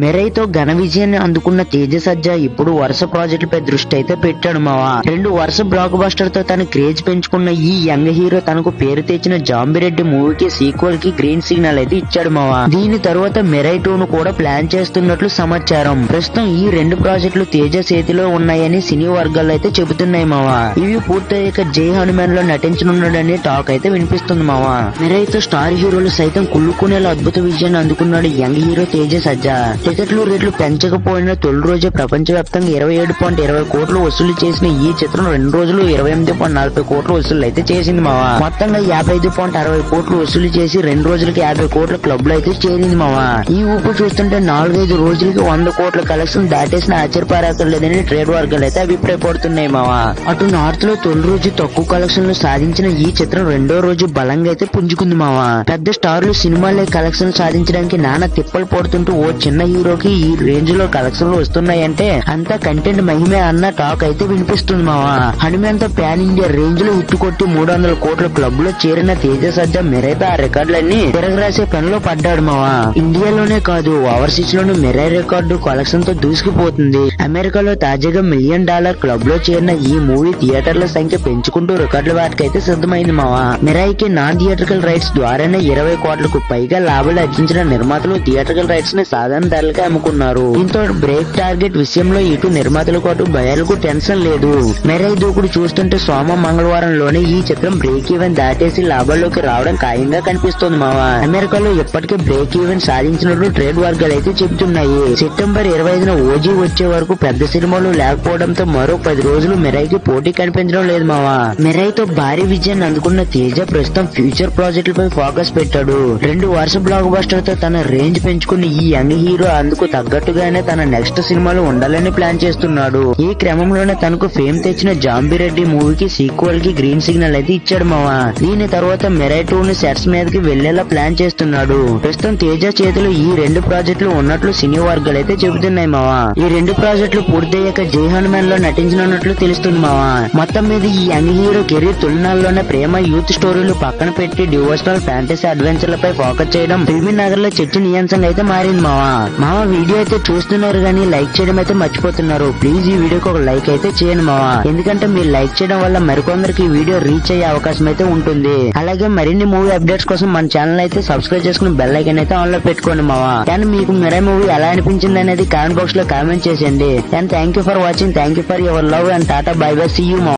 మెరైతో ఘన విజయాన్ని అందుకున్న తేజ సజ్జా ఇప్పుడు వరుస ప్రాజెక్టులపై దృష్టి అయితే పెట్టాడు మావా. రెండు వరుస బ్లాక్ బస్టర్తో తన క్రేజ్ పెంచుకున్న ఈ యంగ్ హీరో తనకు పేరు తెచ్చిన జాంబిరెడ్డి మూవీకి సీక్వెల్కి గ్రీన్ సిగ్నల్ అయితే ఇచ్చాడు మావా. దీని తర్వాత మెరై టూ ను కూడా ప్లాన్ చేస్తున్నట్లు సమాచారం. ప్రస్తుతం ఈ రెండు ప్రాజెక్టులు తేజ చేతిలో ఉన్నాయని సినీ వర్గాలు అయితే చెబుతున్నాయి మావా. ఇవి పూర్తయ్యాక జై హనుమాన్లో నటించనున్నాడని టాక్ అయితే వినిపిస్తుంది మావా. మెరైతో స్టార్ హీరోలు సైతం కుళ్ళుకునేలా అద్భుత విజయాన్ని అందుకున్నాడు యంగ్ హీరో తేజ సజ్జా టికెట్లు రేట్లు పెంచకపోయినా తొలి రోజే ప్రపంచవ్యాప్తంగా ఇరవై ఏడు పాయింట్ ఇరవై కోట్లు వసూలు చేసిన ఈ చిత్రం రెండు రోజులు ఇరవై ఎనిమిది పాయింట్ నలభై కోట్లు వసూలు అయితే చేసింది మావా. మొత్తంగా యాభై ఐదు పాయింట్ అరవై కోట్లు వసూలు చేసి రెండు రోజులకి యాభై కోట్ల క్లబ్లో అయితే చేరింది మావా. ఈ ఊపు చూస్తుంటే నాలుగైదు రోజులకి వంద కోట్ల కలెక్షన్ దాటేసిన ఆశ్చర్యపరకలేదని ట్రేడ్ వర్గాలు అయితే అభిప్రాయపడుతున్నాయి మావా. అటు నార్త్లో తొలి రోజు తక్కువ కలెక్షన్లు సాధించిన ఈ చిత్రం రెండో రోజు బలంగా అయితే పుంజుకుంది మావా. పెద్ద స్టార్లు సినిమాలే కలెక్షన్ సాధించడానికి నానా తిప్పలు పడుతుంటూ ఓ చిన్న హీరోకి ఈ రేంజ్లో కలెక్షన్లు వస్తున్నాయంటే అంతా కంటెంట్ మహిమే అన్న టాక్ అయితే వినిపిస్తుంది మావా. హనుమంత ప్యాన్ ఇండియా రేంజ్లో హిట్ కొట్టి మూడు వందల కోట్ల క్లబ్లో చేరిన తేజ సజ్జ మెరైతో ఆ రికార్డులన్నీ తిరగరాసే పనిలో పడ్డాడు మావా. ఇండియాలోనే కాదు ఓవర్సీస్ లోను మెరై రికార్డు కలెక్షన్తో దూసుకుపోతుంది. అమెరికాలో తాజాగా మిలియన్ డాలర్ క్లబ్లో చేరిన ఈ మూవీ థియేటర్ల సంఖ్య పెంచుకుంటూ రికార్డుల వాటికైతే సిద్ధమైంది మావా. మిరాయికి నాన్ థియేటర్కల్ రైట్స్ ద్వారానే ఇరవై కోట్లకు పైగా లాభాలు ఆర్జించిన నిర్మాతలు థియేటర్కల్ రైట్స్ని సాధారణ ధరలకే అమ్ముకున్నారు. దీంతో బ్రేక్ టార్గెట్ విషయంలో ఇటు నిర్మాతలకు అటు బయర్లకు టెన్షన్ లేదు. మెరై దూకుడు చూస్తుంటే సోమ మంగళవారంలోనే ఈ చిత్రం బ్రేక్ ఈవెన్ దాటేసి లాభాల్లోకి రావడం ఖాయంగా కనిపిస్తోంది మావా. అమెరికాలో ఇప్పటికే బ్రేక్ ఈవెన్ సాధించినట్లు ట్రేడ్ వర్గాలు అయితే చెబుతున్నాయి. సెప్టెంబర్ ఇరవై ఐదున ఓజీ వచ్చే వరకు పెద్ద సినిమాలు లేకపోవడంతో మరో పది రోజులు మెరైకి పోటీ కనిపించడం లేదు మావా. మెరైతో భారీ విజయాన్ని అందుకున్న తేజ ప్రస్తుతం ఫ్యూచర్ ప్రాజెక్టులపై ఫోకస్ పెట్టాడు. రెండు వరుస బ్లాక్ బస్టర్తో తన రేంజ్ పెంచుకున్న ఈ యంగ్ హీరో అందుకు తగ్గట్టుగానే తన నెక్స్ట్ సినిమాలు ఉండాలని ప్లాన్ చేస్తున్నాడు. ఈ క్రమంలోనే తనకు ఫేమ్ తెచ్చిన జాంబిరెడ్డి మూవీకి సీక్వెల్కి గ్రీన్ సిగ్నల్ అయితే ఇచ్చాడు మావా. దీని తర్వాత మెరై టూ ని సెట్స్ మీదకి వెళ్ళేలా ప్లాన్ చేస్తున్నాడు. ప్రస్తుతం తేజ చేతిలో ఈ రెండు ప్రాజెక్టులు ఉన్నట్లు సినీ వర్గాలు అయితే చెబుతున్నాయి మావా. ఈ రెండు ప్రాజెక్టులు పూర్తయ్యాక జై హనుమాన్లో నటించనున్నట్లు తెలుస్తుంది మావా. మొత్తం మీద ఈ యంగ్ హీరో కెరీర్ తొలినాల్లోనే ప్రేమ యూత్ స్టోరీలు పక్కన పెట్టి డివోషనల్ ఫ్యాంటసీ అడ్వెంచర్లపై ఫోకస్ చేయడం ఫిల్మీ నగర్లో చర్చనీయాంశంగా అయితే మారింది మావా. మావా వీడియో అయితే చూస్తున్నారు కానీ లైక్ చేయడం అయితే మర్చిపోతున్నారు. ప్లీజ్ ఈ వీడియోకి ఒక లైక్ అయితే చేయండి మావా. ఎందుకంటే మీరు లైక్ చేయడం వల్ల మరికొందరికి ఈ వీడియో రీచ్ అయ్యే అవకాశం అయితే ఉంటుంది. అలాగే మరిన్ని మూవీ అప్డేట్స్ కోసం మన ఛానల్ అయితే సబ్స్క్రైబ్ చేసుకుని బెల్ ఐకన్ అయితే ఆన్లో పెట్టుకోండి మావా. కానీ మీకు మిరై మూవీ ఎలా అనిపించింది అనేది కామెంట్ బాక్స్లో కామెంట్ చేసేయండి. And thank you for watching thank you for your love and tata bye bye see you